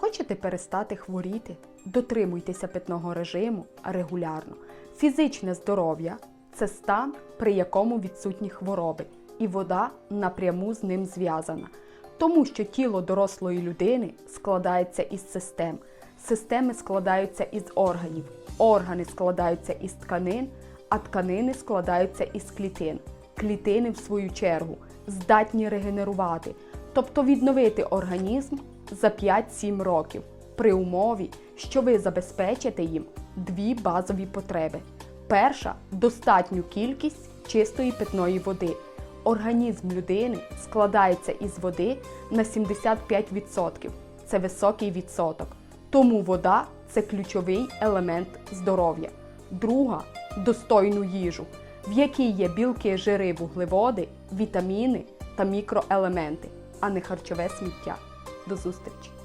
Хочете перестати хворіти? Дотримуйтеся питного режиму регулярно. Фізичне здоров'я це стан, при якому відсутні хвороби, і вода напряму з ним зв'язана. Тому що тіло дорослої людини складається із систем. Системи складаються із органів, органи складаються із тканин, а тканини складаються із клітин. Клітини, в свою чергу, здатні регенерувати, тобто відновити організм за 5-7 років, при умові, що ви забезпечите їм дві базові потреби. Перша достатню кількість чистої питної води. Організм людини складається із води на 75%. Це високий відсоток. Тому вода це ключовий елемент здоров'я. Друга достойну їжу, в якій є білки, жири, вуглеводи, вітаміни та мікроелементи, а не харчове сміття. До зустрічі!